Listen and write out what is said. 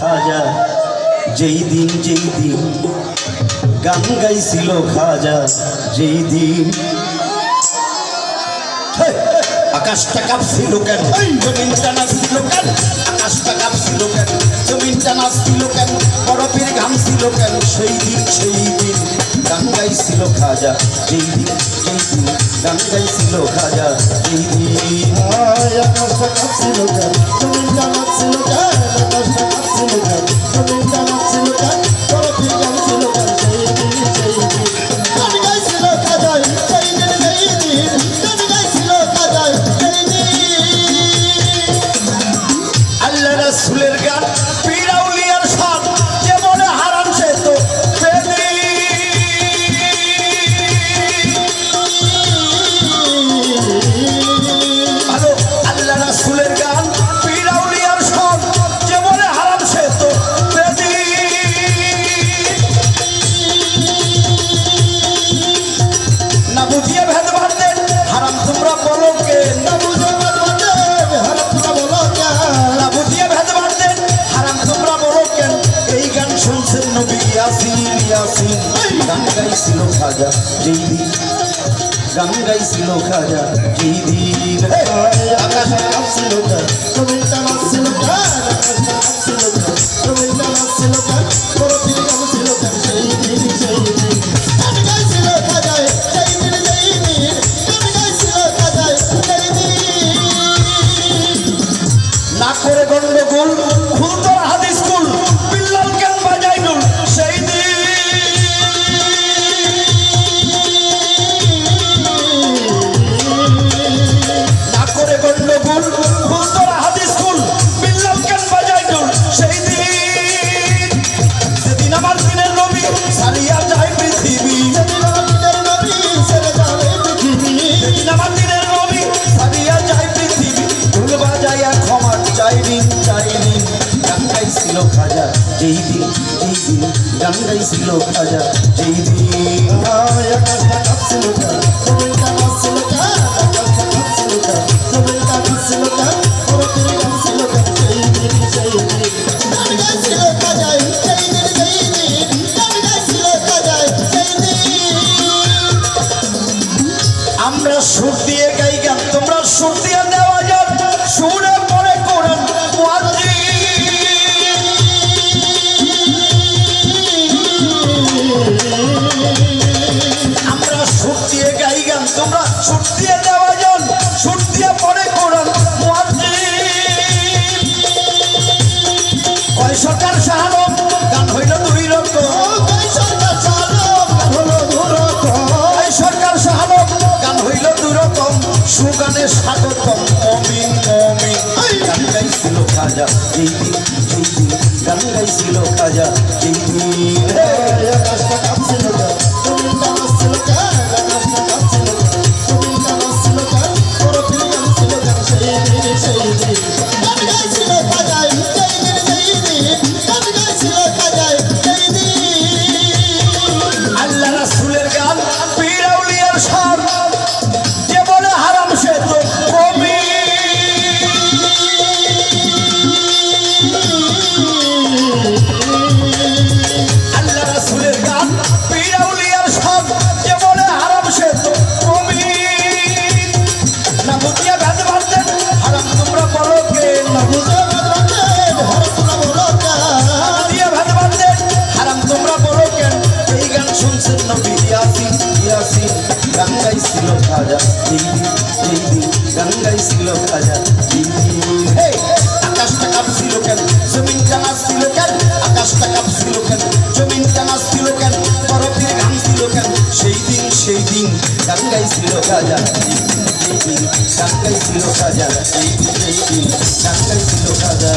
খাজা যেই দিন যেই দিন গান গাইছিল খাজা, যেই দিন। আকাশটা কাঁপছিল কেন? জমিনটা নাচছিল কেন? আকাশটা কাঁপছিল কেন? জমিনটা নাচছিল কেন? বরফের ঘামছিল কেন? সেই দিন সেই দিন গান গাইছিল খাজা, যেই দিন যেই দিন গান গাইছিল খাজা, যেই দিন। আকাশটা কাঁপছিল কেন? জমিন ከእሱ ልል ጋር গাছি গান গাইছিল খাজা যেই দিন গান গাইছিল খাজা যেই দিন আকাশে আসছিল তবে তামাছিল আসছিল দিন চারি দিন গান গাইছিল খাজা, যেই দিন এই দিন গান গাইছিল খাজা, যেই দিন আমরা সুর দিয়ে গাই গান, তোমরা সুর দিয়ে দেওয়া যান সুরে বলে স্বাগতম মমিন মমিন গান গাইছিল খাজা এই দিন এই দিন গান গাইছিল খাজা এই দিন ছিল রাজা ডাক্তার ছিল রাজা ডাক্তার ছিল রাজা